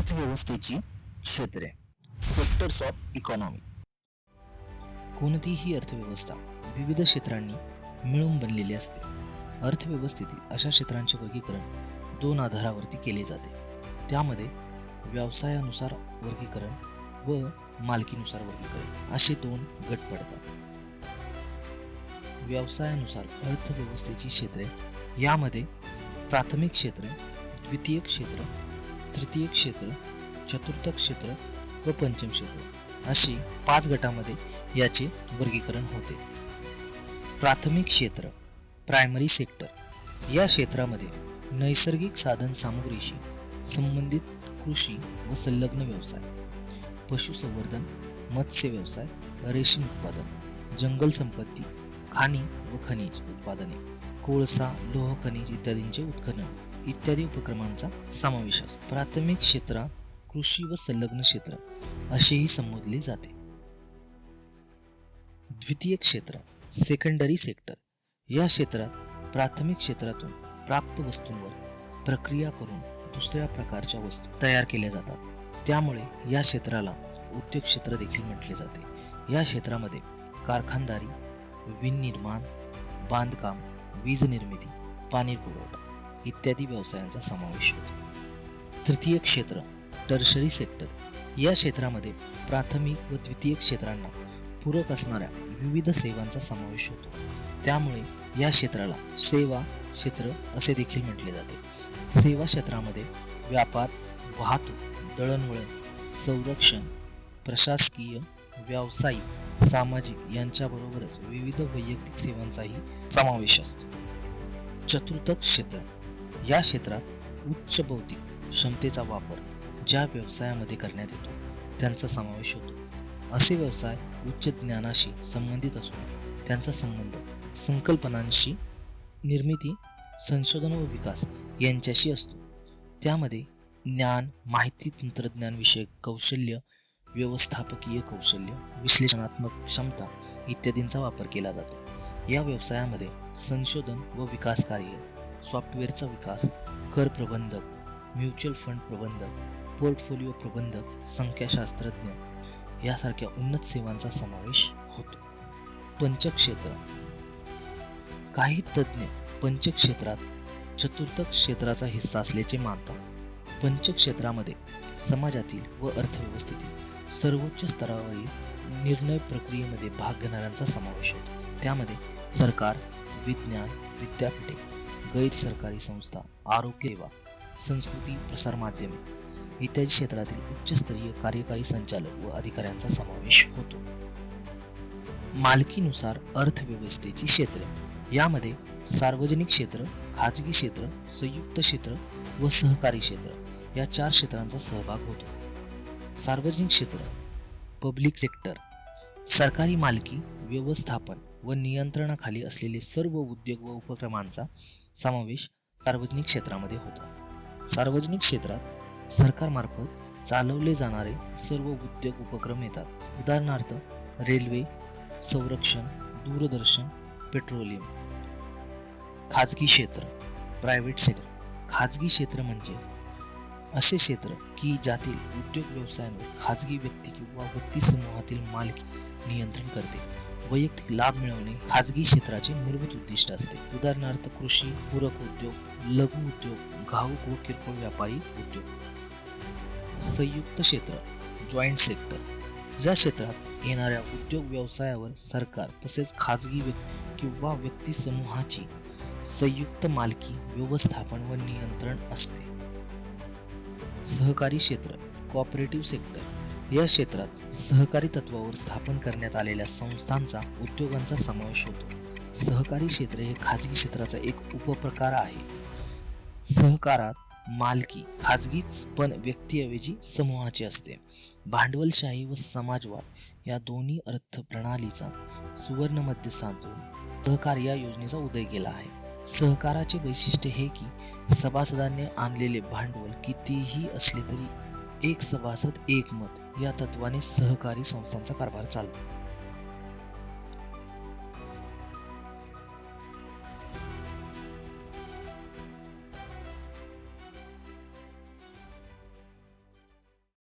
अर्थव्यवस्थेची क्षेत्रे. Sectors of economy कोणतीही अर्थव्यवस्था विविध क्षेत्रांनी मिळून बनलेली असते. अर्थव्यवस्थेतील अशा क्षेत्रांचे वर्गीकरण दोन आधारावरती केले जाते. त्यामध्ये व्यवसायानुसार वर्गीकरण व मालकीनुसार वर्गीकरण असे दोन गट पडतात. व्यवसायानुसार अर्थव्यवस्थेची क्षेत्रे यामध्ये प्राथमिक क्षेत्र द्वितीय क्षेत्र तृतीय क्षेत्र चतुर्थ क्षेत्र व पंचम क्षेत्र अशी पाच गटामध्ये याचे वर्गीकरण होते. प्राथमिक क्षेत्र प्रायमरी सेक्टर या क्षेत्रामध्ये नैसर्गिक साधन सामुग्रीशी संबंधित कृषी व संलग्न व्यवसाय पशुसंवर्धन मत्स्य व्यवसाय रेशीम उत्पादन जंगल संपत्ती खाणी व खनिज उत्पादने कोळसा लोह खनिज इत्यादींचे उत्खनन इत्यादी उपक्रमांचा समावेश असतो. प्राथमिक क्षेत्र कृषी व संलग्न क्षेत्र असेही संबोधले जाते. द्वितीय क्षेत्र सेकंडरी सेक्टर या क्षेत्रात प्राथमिक क्षेत्रातून प्राप्त वस्तूंवर प्रक्रिया करून दुसऱ्या प्रकारच्या वस्तू तयार केल्या जातात. त्यामुळे या क्षेत्राला उद्योग क्षेत्र देखील म्हटले जाते. या क्षेत्रामध्ये कारखानदारी विननिर्माण बांधकाम वीज निर्मिती पाणी पुरवठा इत्यादी व्यवसायांचा समावेश होतो. तृतीय क्षेत्र टर्शरी सेक्टर या क्षेत्रामध्ये प्राथमिक व द्वितीय क्षेत्रांना पूरक असणाऱ्या विविध सेवांचा समावेश होतो. त्यामुळे या क्षेत्राला सेवा क्षेत्र असे देखील म्हटले जाते. सेवा क्षेत्रामध्ये व्यापार वाहतूक दळणवळण संरक्षण प्रशासकीय व्यावसायिक सामाजिक यांच्याबरोबरच विविध वैयक्तिक सेवांचाही समावेश असतो. चतुर्थ क्षेत्र या क्षेत्रात उच्च बौद्धिक क्षमतेचा वापर ज्या व्यवसायामध्ये करण्यात येतो त्यांचा समावेश होतो. असे व्यवसाय उच्च ज्ञानाशी संबंधित असून त्यांचा संबंध संकल्पनांशी निर्मिती संशोधन व विकास यांच्याशी असतो. त्यामध्ये ज्ञान माहिती तंत्रज्ञान विषयक कौशल्य व्यवस्थापकीय कौशल्य विश्लेषणात्मक क्षमता इत्यादींचा वापर केला जातो. या व्यवसायामध्ये संशोधन व विकास कार्य सॉफ्टवेअरचा विकास कर प्रबंधक म्युच्युअल फंड प्रबंधक पोर्टफोलिओ प्रबंधक संख्याशास्त्रज्ञ यासारख्या उन्नत सेवांचा समावेश होतो. पंचक्षेत्र. काही तज्ज्ञ पंचक्षेत्रात चतुर्थ क्षेत्राचा हिस्सा असल्याचे मानतात. पंचक्षेत्रामध्ये समाजातील व अर्थव्यवस्थेतील सर्वोच्च स्तरावरील निर्णय प्रक्रियेमध्ये भाग घेणाऱ्यांचा समावेश होतो. त्यामध्ये सरकार विज्ञान विद्यापीठे गैर सरकारी संस्था आरोग्य सेवा संस्कृती प्रसार माध्यमे इत्यादी क्षेत्रातील उच्चस्तरीय कार्यकारी संचालक व अधिकाऱ्यांचा समावेश होतो. मालकीनुसार अर्थव्यवस्थेची क्षेत्रे यामध्ये सार्वजनिक क्षेत्र खाजगी क्षेत्र संयुक्त क्षेत्र व सहकारी क्षेत्र या चार क्षेत्रांचा सहभाग होतो. सार्वजनिक क्षेत्र पब्लिक सेक्टर सरकारी मालकी व्यवस्थापन व नियंत्रणाखाली असलेले सर्व उद्योग व उपक्रमांचा समावेश सार्वजनिक क्षेत्रामध्ये होतो. सार्वजनिक क्षेत्रात सरकारमार्फत चालवले जाणारे सर्व उद्योग उपक्रम येतात. उदाहरणार्थ रेल्वे संरक्षण दूरदर्शन पेट्रोलियम. खाजगी क्षेत्र प्रायव्हेट सेक्टर. खाजगी क्षेत्र म्हणजे असे क्षेत्र की ज्यातील उद्योग व्यवसायांवर खाजगी व्यक्ती किंवा व्यक्ती समूहातील मालकी नियंत्रण करते. वैयक्तिक लाभ मिळवणे खाजगी क्षेत्राचे मूलभूत उद्दिष्ट असते. उदाहरणार्थ कृषी पूरक उद्योग लघु उद्योग घाऊक व किरकोळ व्यापारी उद्योग. संयुक्त क्षेत्र जॉईंट सेक्टर या क्षेत्रात येणाऱ्या उद्योग व्यवसायावर सरकार तसेच खाजगी व्यक्ती किंवा व्यक्ती समूहाची संयुक्त मालकी व्यवस्थापन व नियंत्रण असते. सहकारी क्षेत्र कॉपरेटिव्ह सेक्टर या क्षेत्रात सहकारी तत्वावर स्थापन करण्यात आलेल्या संस्थांचा उद्योगांचा समावेश होतो. सहकारी क्षेत्र हे खाजगी क्षेत्राचा एक उपप्रकार आहे. सहकारात मालकी खाजगीच पण व्यक्तीऐवजी समूहाची असते. भांडवलशाही व समाजवाद या दोन्ही अर्थप्रणालीचा प्रणालीचा सुवर्ण साधून सहकार या योजनेचा उदय केला आहे. सहकाराचे वैशिष्ट्य हे की सभासदांनी आणलेले भांडवल कितीही असले तरी एक सभासद एक मत. या तत्वाने सहकारी संस्थांचा कारभार चालतो.